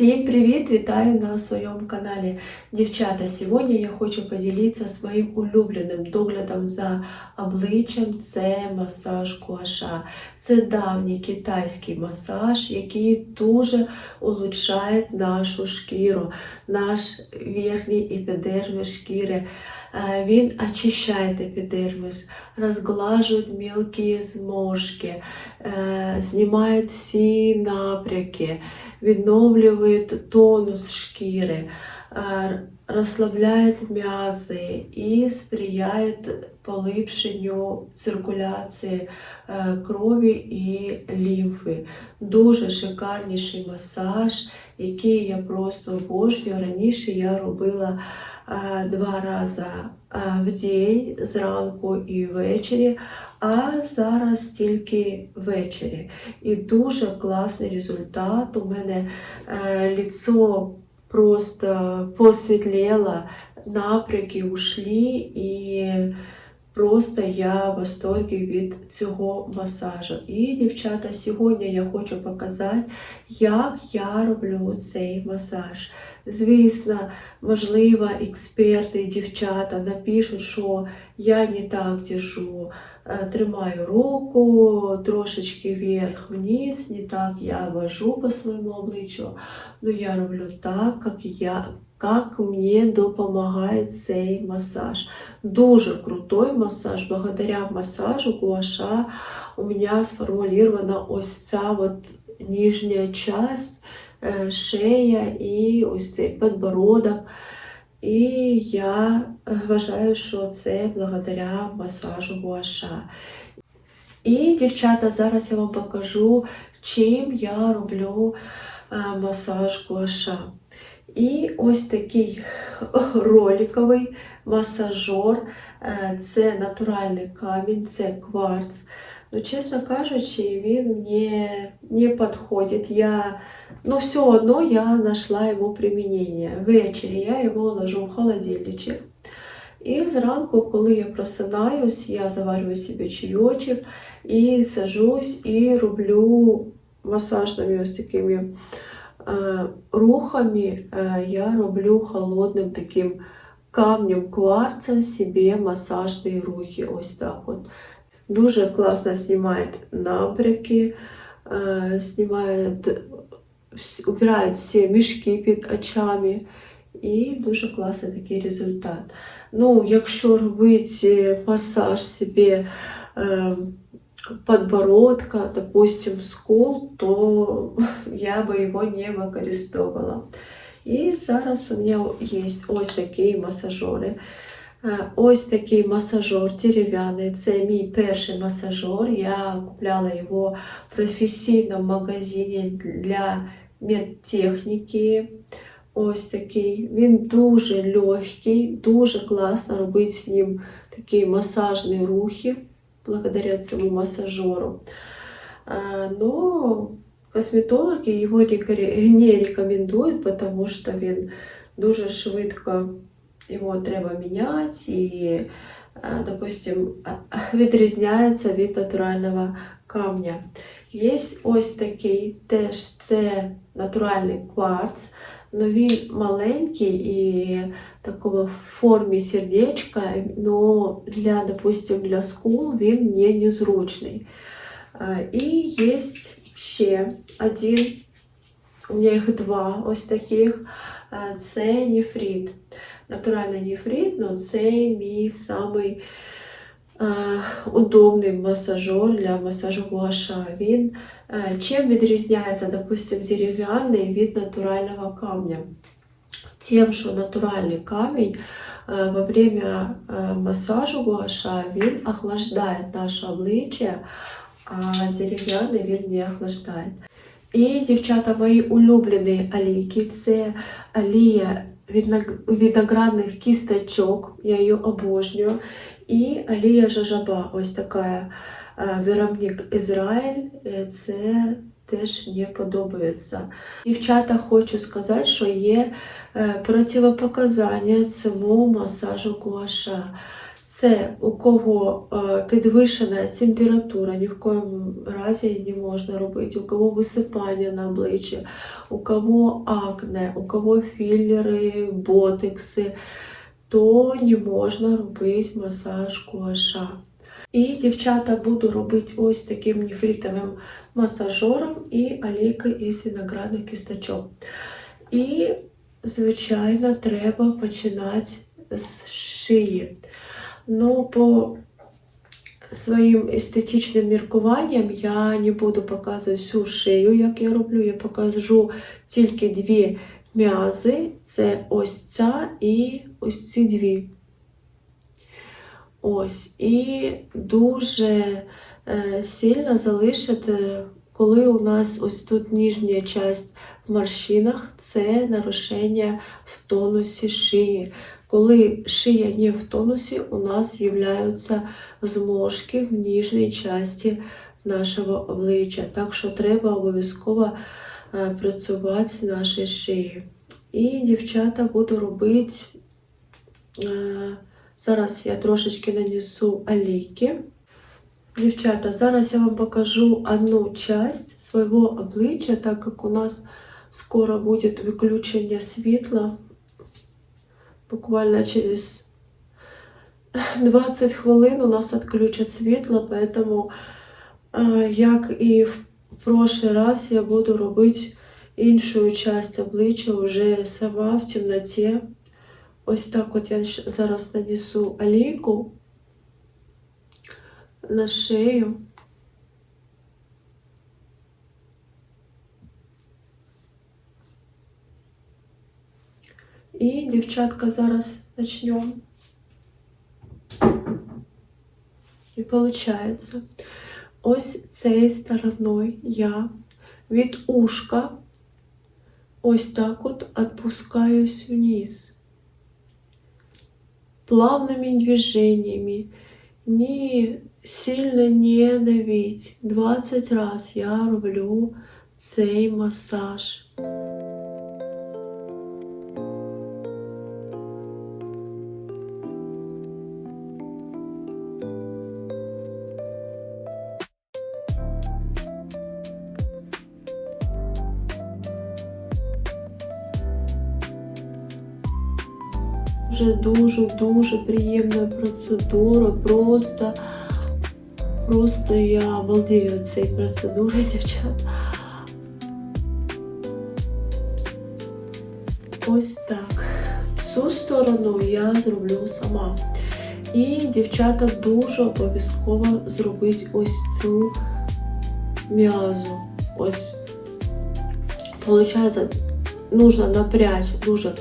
Всім привіт! Вітаю на своєму каналі. Дівчата, сьогодні я хочу поділитися своїм улюбленим доглядом за обличчям. Це масаж Куаша. Це давній китайський масаж, який дуже улучшає нашу шкіру, наш верхній епідермис шкіри. Е, Він очищає епідермис, розглажує мелкі зморшки, е, знімає всі напряки, відновлює тонус шкіри, е, розслабляє м'язи і сприяє поліпшенню циркуляції е, крові і лімфи. Дуже шикарніший масаж, який я просто обожнюю. Раніше я робила е, два рази е, в день, зранку і ввечері, а зараз тільки ввечері. І дуже класний результат. У мене е, ліцо просто посвітліло, напряки ушли і просто я в восторгі від цього масажу. І, дівчата, сьогодні я хочу показати, як я роблю цей масаж. Звісно, можливо, експерти, дівчата напишуть, що я не так держу, е, тримаю руку трошечки вверх-вниз, не так я вожу по своєму обличчю. Ну, я роблю так, як я. Як мені допомагає цей масаж. Дуже крутой масаж. Благодаря масажу гуаша у меня сформулирована ось ця от нижня часть, е, шея і ось цей підбородок. І я е, вважаю, що це благодаря масажу гуаша. І, дівчата, зараз я вам покажу, чим я роблю е, масаж гуаша. І ось такий роликовий масажер. Е, Це натуральний камінь, це кварц. Ну, чесно кажучи, він мені не підходить. Я, ну, все одно я знайшла йому примінення. Ввечері я його ложу в холодильничок. І зранку, коли я просинаюсь, я заварюю собі чайочок і сажусь і роблю масажними ось такими рухами е, я роблю холодним таким камнем кварца собі масажні рухи. Ось так от. Дуже класно знімає напряки, е, знімає, вс- убирає всі мішки під очами. І дуже класний такий результат. Ну, якщо робити масаж собі е, подбородка, допустим, скул, то я би його не використовувала. І зараз у мене є ось такі масажери. Е, Ось такий масажер дерев'яний. Це мій перший масажер. Я купляла його в професійному магазині для медтехніки. Ось такий. Він дуже легкий, дуже класно робити з ним такі масажні рухи благодаря цьому масажеру. Е, Но косметологи його не рекомендують, тому що він дуже швидко його треба міняти і, е, допустим, а- відрізняється від натурального камня. Є ось такий теж це натуральний кварц, але він маленький і такого в формі сердечка, но для, допустим, для скул він не незручний. Е, І є ще один, у мене їх два ось таких, Е, це нефрит. Натуральний нефрит, но це мій самий е, удобний масажер для масажу гуаша. Він е, чим відрізняється, допустим, дерев'яний від натурального камня? Тим, що натуральний камінь е, во время е, масажу гуаша він охлаждає наше обличчя, а дерев'яний він не охлаждає. І, дівчата, мої улюблені олійки це олія виног- виноградних кісточок, я її обожнюю. І олія жажаба, ось така е, виробник Ізраїль. Е, Це теж мені подобається. Дівчата, хочу сказати, що є е, противопоказання цьому масажу гуаша. Це у кого е, підвищена температура, ні в коєму разі не можна робити, у кого висипання на обличчі, у кого акне, у кого філери, ботекси, то не можна робити масаж гуаша. І дівчата буду робити ось таким нефритовим масажером і олійкою із виноградних кісточок. І, звичайно, треба починати з шиї. Ну, по своїм естетичним міркуванням я не буду показувати всю шию, як я роблю. Я покажу тільки дві м'язи. Це ось ця і ось ці дві. Ось. І дуже е, сильно залишити, коли у нас ось тут нижня частина в морщинах, це нарушення в тонусі шиї. Коли шия не в тонусі, у нас з'являються зморшки в нижній часті нашого обличчя. Так що треба обов'язково е, працювати з нашою шиєю. І дівчата буду робити. Зараз я трошечки нанесу олійки. Дівчата, зараз я вам покажу одну часть свого обличчя, так як у нас скоро буде виключення світла. Буквально через 20 хвилин у нас відключать світло, поэтому, е, як і в прошлый раз, я буду робити іншу часть обличчя вже сама в темноті. Ось так от я щ- зараз нанесу олійку на шею. І, дівчатка, зараз почнемо. І виходить, ось цією стороною я від ушка ось так от опускаюсь вниз. Плавными движениями, ни сильно не давить. 20 раз я роблю цей масаж. Дуже дуже дуже приємна процедура. Просто, просто я обалдею від цієї процедури, дівчат. Ось так. Цю сторону я зроблю сама. І дівчата дуже обов'язково зробить ось цю м'язу. Ось, получается, нужно напрячь дуже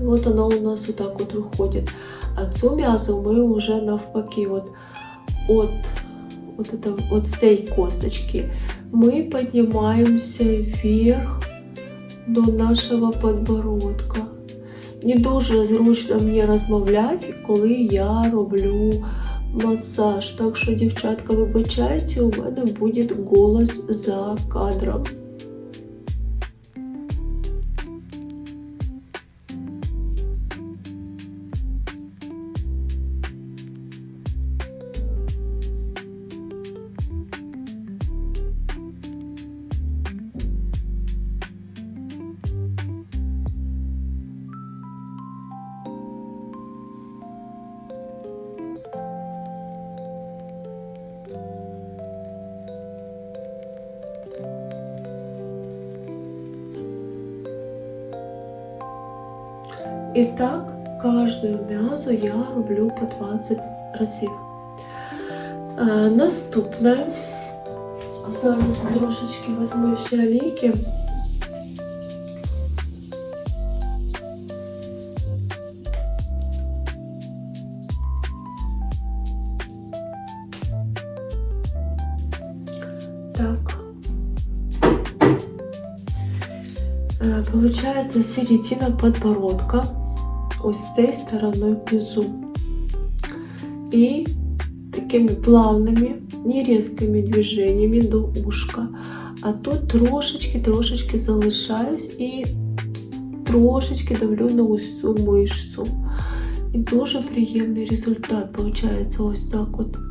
И вот она у нас вот так вот выходит. Цю м'язу ми уже навпаки, от, от, от, это, от цієї косточки ми піднімаємося вверх до нашого подбородка. Не дуже зручно мені розмовляти, коли я роблю масаж. Так що, дівчатка, вибачайте, у мене буде голос за кадром. І так, кожну м'язу я роблю по 20 разів. Е, наступне, зараз трошечки візьму ще олійки. Так. Э, Получается середина подбородка, ось з цієї сторони внизу. І такими плавними, не різкими движеннями до ушка. А тут трошечки-трошечки залишаюсь і трошечки давлю на ось цю мишцю. І дуже приємний результат виходить ось так от.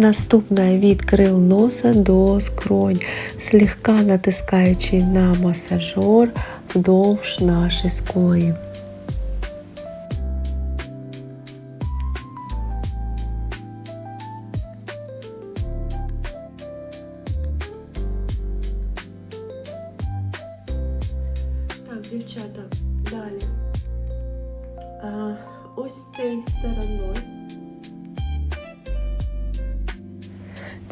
Наступна від крил носа до скронь, слегка натискаючи на масажер вдовж нашої скулі. Так, дівчата, далі. А, ось цією стороною.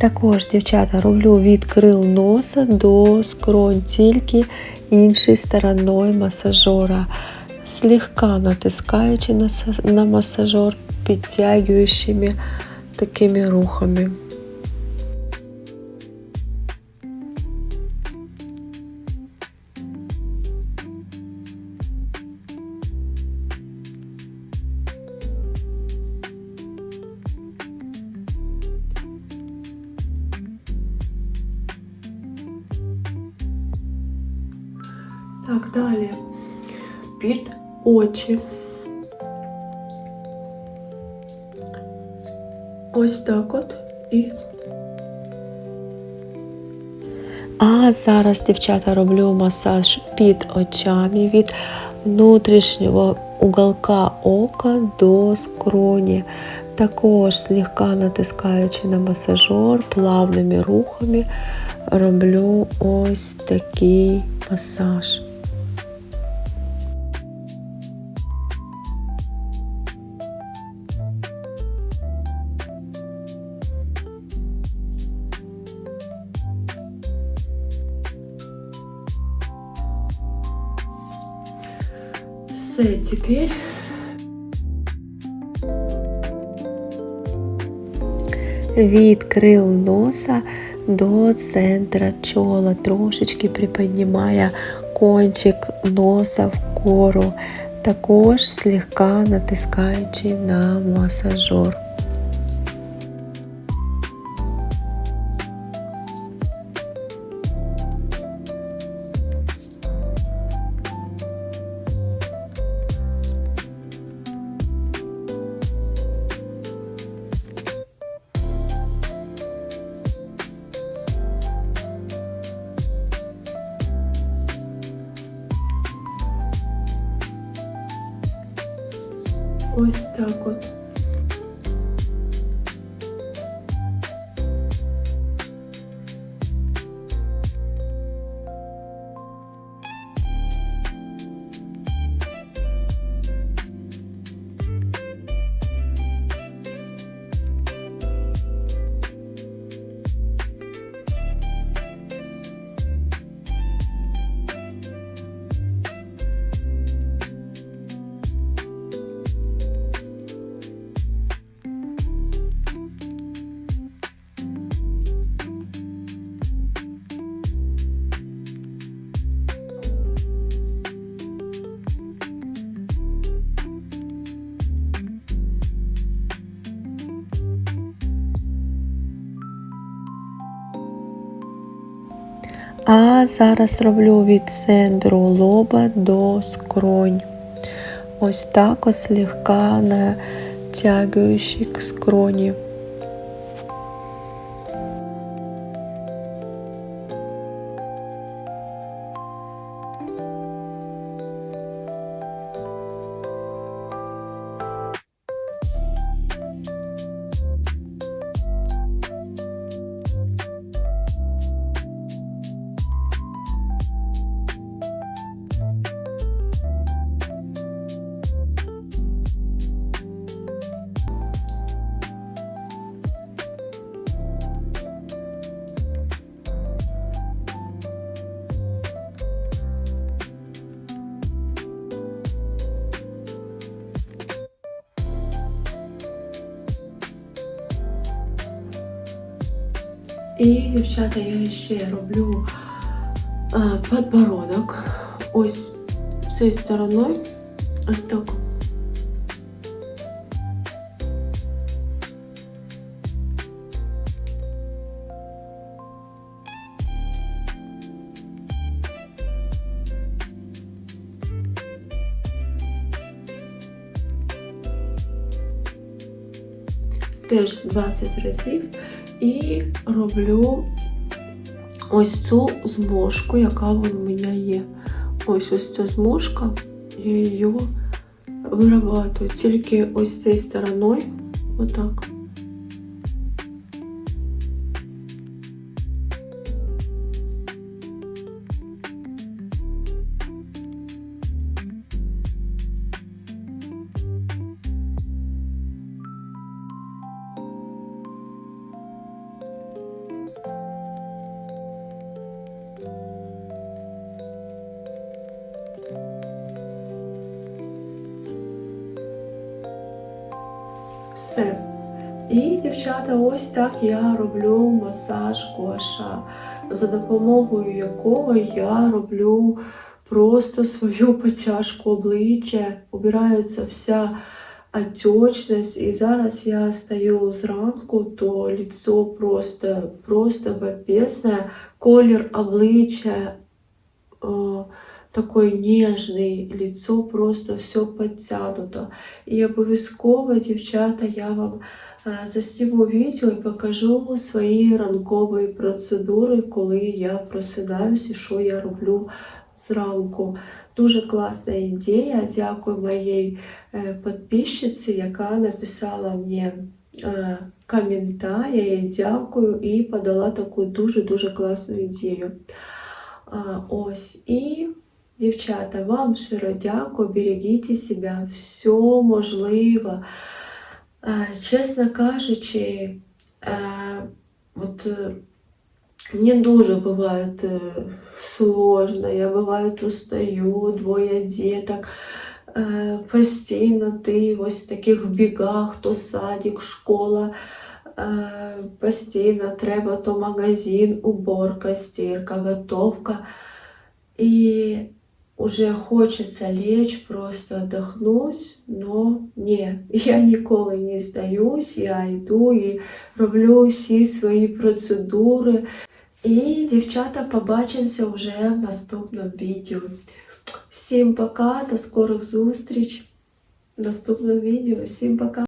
Також, дівчата, роблю від крил носа до скронь, тільки іншою стороною масажора, слегка натискаючи на, масажор підтягуючими такими рухами. Так от. І А зараз, дівчата, роблю масаж під очами від внутрішнього уголка ока до скроні. Також слегка натискаючи на масажер, плавними рухами роблю ось такий масаж. Все теперь... Від крил носа до центра чола. Трошечки приподнімає кончик носа вгору, також слегка натискаючи на масажер. Ось так от. А зараз роблю від центру лоба до скронь. Ось так ось слегка натягуючи к скроні. І, дівчата, я ще роблю а, подбородок. Ось цією стороною. Ось так. Теж 20 разів. І роблю ось цю зможку, яка в мене є. Ось ось ця зможка, я її вирабатую тільки ось цією стороною. Отак. Ось так я роблю масаж гуаша, за допомогою якого я роблю просто свою потяжку обличчя, убирається вся отечність. І зараз я стою зранку, то лицо просто, просто бомбезне, колір обличчя э, такой ніжний, лицо просто все підтягнуто. І обов'язково, дівчата, я вам засніму відео і покажу свої ранкові процедури, коли я просинаюся і що я роблю зранку. Дуже класна ідея. Дякую моїй е, підписчиці, яка написала мені е, коментар. Дякую і подала таку дуже-дуже класну ідею. Ось і Дівчата, вам щиро дякую, берегіть себе, все можливо. Е, Чесно кажучи, е, от е, мені дуже буває е, сложно, я буває устаю, двоє діток. Е, Постійно ти ось в таких бігах, то садик, школа. Постійно треба то магазин, уборка, стирка, готовка. И уже хочется лечь, просто отдохнуть, но ні, я ніколи не здаюсь, я йду і роблю всі свої процедури. І, дівчата, побачимося вже в наступному відео. Всім пока, до скорих зустріч в наступному відео. Всім пока!